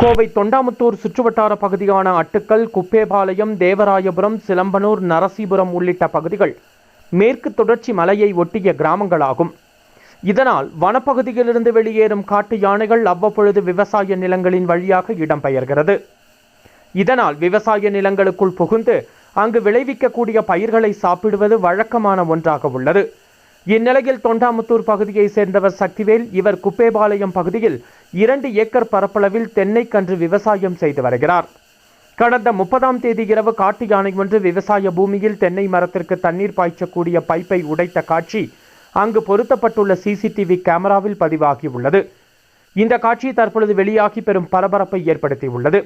கோவை தொண்டாமுத்தூர் சுற்றுவட்டார பகுதியான அட்டுக்கல் குப்பேபாளையம் தேவராயபுரம் சிலம்பனூர் நரசிபுரம் உள்ளிட்ட பகுதிகள் மேற்கு தொடர்ச்சி மலையை ஒட்டிய கிராமங்களாகும். இதனால் வனப்பகுதியிலிருந்து வெளியேறும் காட்டு யானைகள் அவ்வப்பொழுது விவசாய நிலங்களின் வழியாக இடம்பெயர்கிறது. இதனால் விவசாய நிலங்களுக்குள் புகுந்து அங்கு விளைவிக்கக்கூடிய பயிர்களை சாப்பிடுவது வழக்கமான ஒன்றாக உள்ளது. இந்நிலையில் தொண்டாமுத்தூர் பகுதியை சேர்ந்தவர் சக்திவேல் இவர் குப்பேபாளையம் பகுதியில் இரண்டு ஏக்கர் பரப்பளவில் தென்னை கன்று விவசாயம் செய்து வருகிறார். கடந்த முப்பதாம் தேதி இரவு காட்டு யானை ஒன்று விவசாய பூமியில் தென்னை மரத்திற்கு தண்ணீர் பாய்ச்சக்கூடிய பைப்பை உடைத்த காட்சி அங்கு பொருத்தப்பட்டுள்ள சிசிடிவி கேமராவில் பதிவாகியுள்ளது. இந்த காட்சி தற்பொழுது வெளியாகி பெரும் பரபரப்பை ஏற்படுத்தியுள்ளது.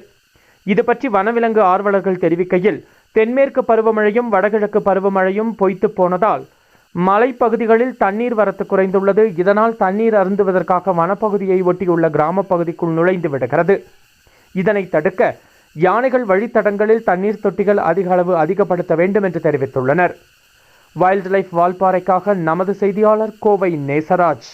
இது பற்றி வனவிலங்கு ஆர்வலர்கள் தெரிவிக்கையில் தென்மேற்கு பருவமழையும் வடகிழக்கு பருவமழையும் பொய்த்து போனதால் மலைப்பகுதிகளில் தண்ணீர் வரத்து குறைந்துள்ளது. இதனால் தண்ணீர் அருந்துவதற்காக வனப்பகுதியை ஒட்டியுள்ள கிராமப் பகுதிக்குள் நுழைந்து விடுகிறது. இதனை தடுக்க யானைகள் வழித்தடங்களில் தண்ணீர் தொட்டிகள் அதிக அளவு அதிகப்படுத்த வேண்டும் என்று தெரிவித்துள்ளனர். வைல்ட் லைஃப் வால்பாறைக்காக நமது செய்தியாளர் கோவை நேசராஜ்.